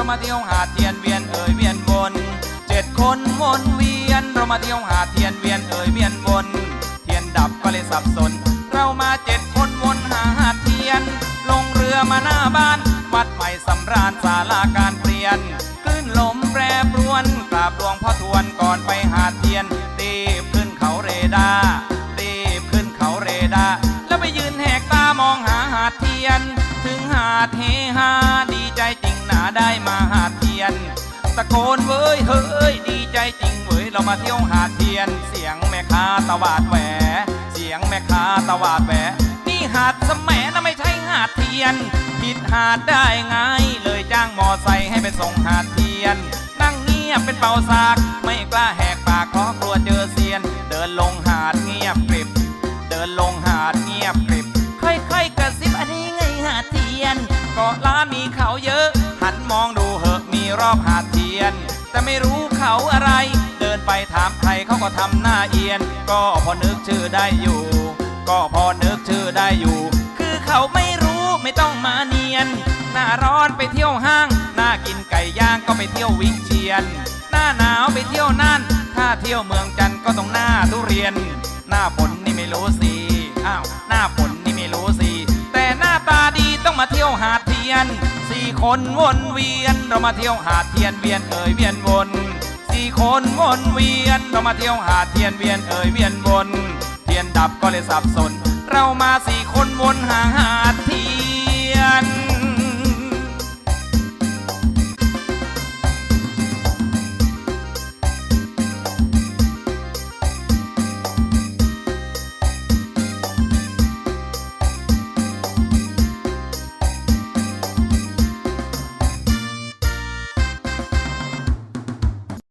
เรามาเที่ยวหาเทียนเวียนเอ่ยเวียนวนเจ็ดคนวนเวียน เรามาเที่ยวหาเทียนเวียนเอ่ยเวียนวนเทียนดับก็เลยสับสน เรามาเจ็ดคนวนหาหาเทียน ลงเรือมาหน้าบ้าน วัดใหม่สำราญศาลาการเปลี่ยนคลื่นลมแปรปรวนกราบหลวงพ่อทวนก่อนไปหาเทียนรีบขึ้นเขาเรดารีบขึ้นเขาเรดาแล้วไปยืนแหกตามองหาหาเทียน ถึงหาเฮฮาดีใจจริงหนาได้มาะโกนเว้ยเฮ้ยดีใจจริงเว้ยเรามาเที่ยวหาดเทียน เสียงแม่ค้าตวาดแหวเสียงแม่ค้าตวาดแหวนี่หาดสมแหมนะไม่ใช่หาดเทียนผิดหาดได้ไงเลยจ้างมอไซค์ให้ไปส่งหาดเทียน นั่งเงียบเป็นเป่าซาก ไม่กล้าแหกปากเพราะกลัวเจอเซียน เดินลงหาดเงียบกริบ เดินลงหาดเงียบกริบ ค่อยๆกระซิบอันนี้ไงหาดเทียนเกาะล้านมีเขาเยอะ หันมองดูเหอะมีรอบหาดเทียน แต่ไม่รู้เขาอะไร เดินไปถามใครเขาก็ทำหน้าเอียน ก็พอนึกชื่อได้อยู่ ก็พอนึกชื่อได้อยู่ คือเขาไม่รู้ไม่ต้องมาเนียน หน้าร้อนไปเที่ยวห้าง หน้ากินไก่ย่างก็ไปเที่ยววิเชียน หน้าหนาวไปเที่ยวน่านถ้าเที่ยวเมืองจันทร์ก็ต้องหน้าทุเรียน หน้าฝนนี่ไม่รู้สิ อ้าว หน้าฝนนี่ไม่รู้สิ ต้องมาเที่ยวหาดเทียนสี่คนวนเวียน เรามาเที่ยวหาดเทียนเวียนเอ่ยเวียนวนสี่คนวนเวียน เรามาเที่ยวหาดเทียนเวียนเอ่ยเวียนวน เทียนดับก็เลยสับสน เรามาสี่คนวนหาหาด